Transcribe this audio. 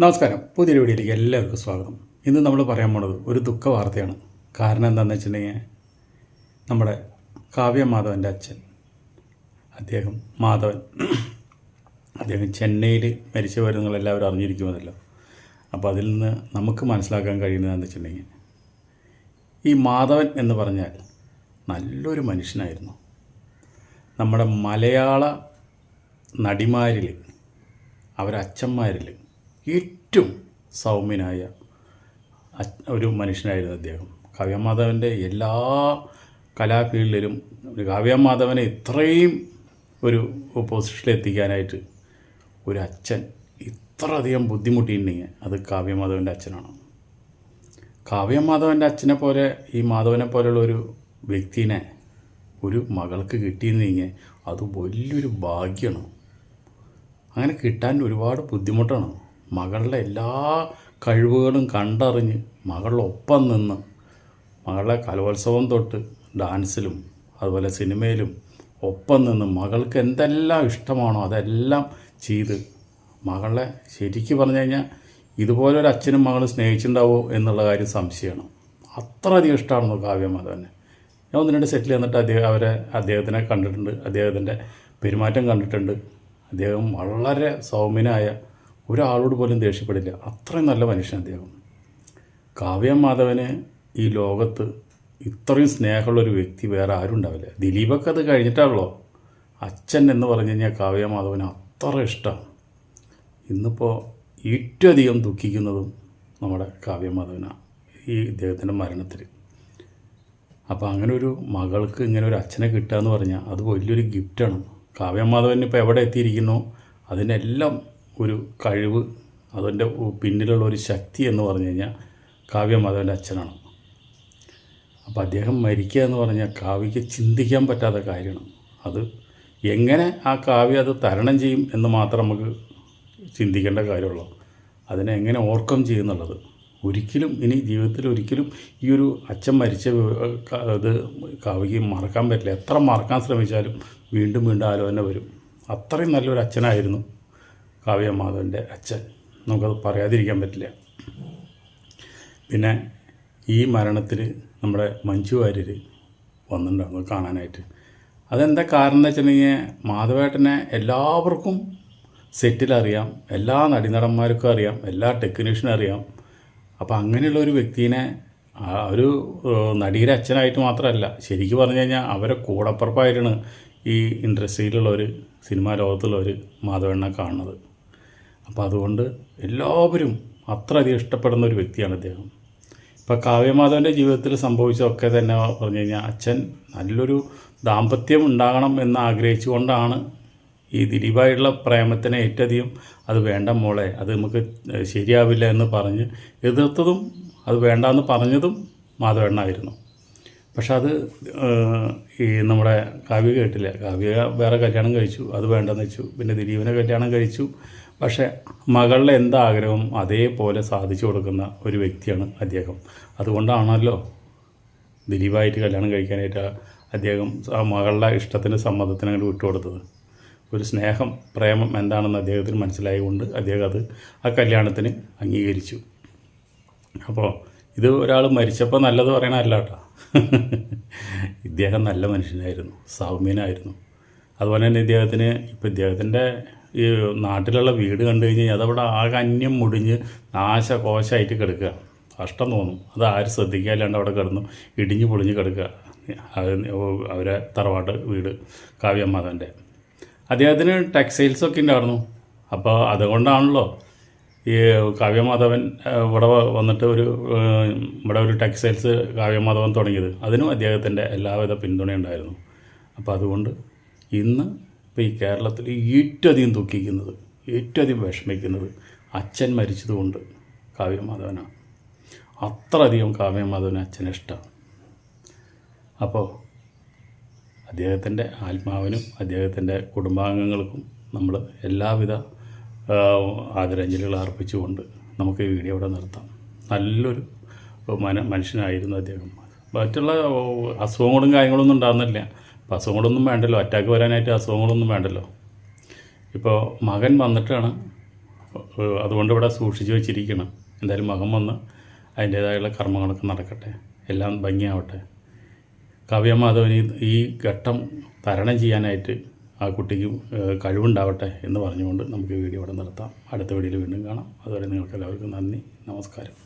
നമസ്കാരം. പുതിയൊരു വീഡിയോയിലേക്ക് എല്ലാവർക്കും സ്വാഗതം. ഇന്ന് നമ്മൾ പറയാൻ പോണത് ഒരു ദുഃഖ വാർത്തയാണ്. കാരണം എന്താണെന്ന് വെച്ചിട്ടുണ്ടെങ്കിൽ നമ്മുടെ കാവ്യ മാധവന്റെ അച്ഛൻ അദ്ദേഹം മാധവൻ അദ്ദേഹം ചെന്നൈയിൽ മരിച്ചു വരുന്ന എല്ലാവരും അറിഞ്ഞിരിക്കുമല്ലോ അപ്പോൾ അതിൽ നിന്ന് നമുക്ക് മനസ്സിലാക്കാൻ കഴിയുന്നതെന്ന് വെച്ചിട്ടുണ്ടെങ്കിൽ ഈ മാധവൻ എന്ന് പറഞ്ഞാൽ നല്ലൊരു മനുഷ്യനായിരുന്നു. നമ്മുടെ മലയാള നടിമാരിൽ അവരച്ഛന്മാരിൽ ഏറ്റവും സൗമ്യനായ ഒരു മനുഷ്യനായിരുന്നു അദ്ദേഹം. കാവ്യമാധവന്റെ എല്ലാ കലാഫീൽഡിലും കാവ്യമാധവനെ ഇത്രയും ഒരു പൊസിഷനിൽ എത്തിക്കാനായിട്ട് ഒരു അച്ഛൻ ഇത്രയധികം ബുദ്ധിമുട്ടിയിട്ടുണ്ടെങ്കിൽ അത് കാവ്യമാധവന്റെ അച്ഛനാണ്. കാവ്യമാധവന്റെ അച്ഛനെ പോലെ ഈ മാധവനെ പോലെയുള്ള ഒരു വ്യക്തിനെ ഒരു മകൾക്ക് കിട്ടിയിരുന്നെങ്കിൽ അത് വലിയൊരു ഭാഗ്യമാണ്. അങ്ങനെ കിട്ടാൻ ഒരുപാട് ബുദ്ധിമുട്ടാണ്. മകളുടെ എല്ലാ കഴിവുകളും കണ്ടറിഞ്ഞ് മകളുടെ ഒപ്പം നിന്ന് മകളുടെ കലോത്സവം തൊട്ട് ഡാൻസിലും അതുപോലെ സിനിമയിലും ഒപ്പം നിന്ന് മകൾക്ക് എന്തെല്ലാം ഇഷ്ടമാണോ അതെല്ലാം ചെയ്ത് മകളെ ശരിക്ക് പറഞ്ഞു കഴിഞ്ഞാൽ ഇതുപോലെ ഒരു അച്ഛനും മകളും സ്നേഹിച്ചിട്ടുണ്ടാവോ എന്നുള്ള കാര്യം സംശയമാണ്. അത്രയധികം ഇഷ്ടമാണെന്നോ കാവ്യമാധവനെ ഞാൻ ഒന്ന് രണ്ട് സെറ്റിൽ ചെന്നിട്ട് അദ്ദേഹം അവരെ അദ്ദേഹത്തിനെ കണ്ടിട്ടുണ്ട്. അദ്ദേഹത്തിന്റെ പെരുമാറ്റം കണ്ടിട്ടുണ്ട്. അദ്ദേഹം വളരെ സൗമ്യനായ ഒരാളോട് പോലും ദേഷ്യപ്പെടില്ല. അത്രയും നല്ല മനുഷ്യൻ അദ്ദേഹം. കാവ്യ മാധവനെ ഈ ലോകത്ത് ഇത്രയും സ്നേഹമുള്ള ഒരു വ്യക്തി വേറെ ആരും ഉണ്ടാവില്ല. ദിലീപൊക്കെ അത് കഴിഞ്ഞിട്ടാണല്ലോ. അച്ഛൻ എന്ന് പറഞ്ഞു കഴിഞ്ഞാൽ കാവ്യ മാധവന് അത്ര ഇഷ്ടമാണ്. ഇന്നിപ്പോൾ ഏറ്റവും അധികം ദുഃഖിക്കുന്നതും നമ്മുടെ കാവ്യ മാധവനാണ് ഈ ഇദ്ദേഹത്തിന്റെ മരണത്തിൽ അപ്പോൾ അങ്ങനെ ഒരു മകൾക്ക് ഇങ്ങനെ ഒരു അച്ഛനെ കിട്ടുക എന്ന് പറഞ്ഞാൽ അത് വലിയൊരു ഗിഫ്റ്റാണ് കാവ്യ മാധവൻ ഇപ്പോൾ എവിടെ എത്തിയിരിക്കുന്നു? അതിനെല്ലാം ഒരു കഴിവ് അതിന്റെ പിന്നിലുള്ള ഒരു ശക്തി എന്ന് പറഞ്ഞു കഴിഞ്ഞാൽ കാവ്യമാധവന്റെ അച്ഛനാണ്. അപ്പോൾ അദ്ദേഹം മരിക്കുക എന്ന് പറഞ്ഞാൽ കാവ്യക്ക് ചിന്തിക്കാൻ പറ്റാത്ത കാര്യമാണ്. അത് എങ്ങനെ ആ കാവ്യ അത് തരണം ചെയ്യും എന്ന് മാത്രം നമുക്ക് ചിന്തിക്കേണ്ട കാര്യമുള്ളൂ. അതിനെ എങ്ങനെ ഓർക്കം ചെയ്യുന്നുള്ളത് ഒരിക്കലും ഇനി ജീവിതത്തിൽ ഒരിക്കലും ഈ ഒരു അച്ഛൻ മരിച്ച ഇത് കാവ്യയ്ക്ക് മറക്കാൻ പറ്റില്ല. എത്ര മറക്കാൻ ശ്രമിച്ചാലും വീണ്ടും വീണ്ടും ആലോചന വരും. അത്രയും നല്ലൊരു അച്ഛനായിരുന്നു. കാവ്യ മാധവന്റെ അച്ഛൻ. നമുക്കത് പറയാതിരിക്കാൻ പറ്റില്ല. പിന്നെ ഈ മരണത്തിൽ നമ്മുടെ മഞ്ജു വാര്യർ വന്നിട്ടുണ്ടായിരുന്നു കാണാനായിട്ട്. അതെന്താ കാരണം എന്ന് വെച്ചിട്ടുണ്ടെങ്കിൽ മാധവേട്ടനെ എല്ലാവർക്കും സെറ്റിൽ അറിയാം എല്ലാ നടീനടന്മാർക്കും അറിയാം എല്ലാ ടെക്നീഷ്യനും അറിയാം. അപ്പോൾ അങ്ങനെയുള്ള ഒരു വ്യക്തിനെ ഒരു നടിയുടെ അച്ഛനായിട്ട് മാത്രമല്ല ശരിക്കും പറഞ്ഞു കഴിഞ്ഞാൽ അവരെ കൂടപ്പുറപ്പായിട്ടാണ് ഈ ഇൻഡസ്ട്രിയിലുള്ളവർ സിനിമാ ലോകത്തുള്ളവർ മാധവണ്ണെ കാണുന്നത്. അപ്പോൾ അതുകൊണ്ട് എല്ലാവരും അത്രയധികം ഇഷ്ടപ്പെടുന്ന ഒരു വ്യക്തിയാണ് അദ്ദേഹം ഇപ്പോൾ കാവ്യമാധവന്റെ ജീവിതത്തിൽ സംഭവിച്ചതൊക്കെ തന്നെ പറഞ്ഞു കഴിഞ്ഞാൽ അച്ഛൻ നല്ലൊരു ദാമ്പത്യം ഉണ്ടാകണം എന്ന് ആഗ്രഹിച്ചുകൊണ്ടാണ് ഈ ദിലീപായിട്ടുള്ള പ്രേമത്തിനെ ഏറ്റവും അത് വേണ്ട മോളെ അത് നമുക്ക് ശരിയാവില്ല എന്ന് പറഞ്ഞ് എതിർത്തതും അത് വേണ്ടാന്ന് പറഞ്ഞതും മാധവണ്ണായിരുന്നു. പക്ഷെ അത് ഈ നമ്മുടെ കാവ്യ കേട്ടില്ല? കാവ്യ വേറെ കല്യാണം കഴിച്ചു അത് വേണ്ടെന്ന് വെച്ചു. പിന്നെ ദിലീപിനെ കല്യാണം കഴിച്ചു. പക്ഷേ മകളുടെ എന്താഗ്രഹവും അതേപോലെ സാധിച്ചു കൊടുക്കുന്ന ഒരു വ്യക്തിയാണ് അദ്ദേഹം. അതുകൊണ്ടാണല്ലോ ദിലീപായിട്ട് കല്യാണം കഴിക്കാനായിട്ട് അദ്ദേഹം ആ മകളുടെ ഇഷ്ടത്തിന് സമ്മതത്തിന് അങ്ങോട്ട് വിട്ടുകൊടുത്തത്. ഒരു സ്നേഹം പ്രേമം എന്താണെന്ന് അദ്ദേഹത്തിന് മനസ്സിലായതുകൊണ്ട് അദ്ദേഹം അത് ആ കല്യാണത്തിന് അംഗീകരിച്ചു. അപ്പോൾ ഇത് ഒരാൾ മരിച്ചപ്പോൾ നല്ലത് പറയണമല്ല കേട്ടോ. ഇദ്ദേഹം നല്ല മനുഷ്യനായിരുന്നു സൗമ്യനായിരുന്നു. അതുപോലെ തന്നെ ഇദ്ദേഹത്തിന് ഇപ്പോൾ ഇദ്ദേഹത്തിന്റെ ഈ നാട്ടിലുള്ള വീട് കണ്ടു കഴിഞ്ഞാൽ അതവിടെ ആകെ അന്യം മുടിഞ്ഞ് നാശകോശമായിട്ട് കിടക്കുക. കഷ്ടം തോന്നും. അത് ആരും ശ്രദ്ധിക്കാല്ലാണ്ട് അവിടെ കിടന്നു ഇടിഞ്ഞു പൊളിഞ്ഞ് കിടക്കുക. അവരെ തറവാട്ട് വീട് കാവ്യമാധവന്റെ അദ്ദേഹത്തിന് ടെക്സ്റ്റൈൽസൊക്കെ ഉണ്ടായിരുന്നു. അപ്പോൾ അതുകൊണ്ടാണല്ലോ ഈ കാവ്യമാധവൻ ഇവിടെ വന്നിട്ട് ഒരു ഇവിടെ ഒരു ടെക്സ്റ്റൈൽസ് കാവ്യമാധവൻ തുടങ്ങിയത്. അതിനും അദ്ദേഹത്തിന്റെ എല്ലാവിധ പിന്തുണയുണ്ടായിരുന്നു. അപ്പോൾ അതുകൊണ്ട് ഇന്ന് ഇപ്പോൾ ഈ കേരളത്തിൽ ഏറ്റവും അധികം ദുഃഖിക്കുന്നത് ഏറ്റവും അധികം വിഷമിക്കുന്നത് അച്ഛൻ മരിച്ചതുകൊണ്ട് കാവ്യമാധവനാണ്. അത്രയധികം കാവ്യമാധവന് അച്ഛനെ ഇഷ്ടമാണ് അപ്പോൾ അദ്ദേഹത്തിന്റെ ആത്മാവിനും അദ്ദേഹത്തിന്റെ കുടുംബാംഗങ്ങൾക്കും നമ്മൾ എല്ലാവിധ ആദരാഞ്ജലികൾ അർപ്പിച്ചുകൊണ്ട് നമുക്ക് ഈ വീഡിയോ ഇവിടെ നിർത്താം. നല്ലൊരു മന മനുഷ്യനായിരുന്നു അദ്ദേഹം. മറ്റുള്ള അസുഖങ്ങളും കാര്യങ്ങളൊന്നും ഉണ്ടാകുന്നില്ല അപ്പോൾ അസുഖങ്ങളൊന്നും വേണ്ടല്ലോ. അറ്റാക്ക് വരാനായിട്ട് അസുഖങ്ങളൊന്നും വേണ്ടല്ലോ. ഇപ്പോൾ മകൻ വന്നിട്ടാണ് അതുകൊണ്ട് ഇവിടെ സൂക്ഷിച്ചു വെച്ചിരിക്കണം. എന്തായാലും മകൻ വന്ന് അതിന്റേതായുള്ള കർമ്മങ്ങളൊക്കെ നടക്കട്ടെ. എല്ലാം ഭംഗിയാവട്ടെ. കാവ്യ മാധവന് ഈ ഘട്ടം തരണം ചെയ്യാനായിട്ട് ആ കുട്ടിക്ക് കഴിവുണ്ടാവട്ടെ എന്ന് പറഞ്ഞുകൊണ്ട് നമുക്ക് വീഡിയോ ഇവിടെ നിർത്താം. അടുത്ത വീഡിയോയിൽ വീണ്ടും കാണാം. അതുവരെ നിങ്ങൾക്ക് എല്ലാവർക്കും നന്ദി നമസ്കാരം.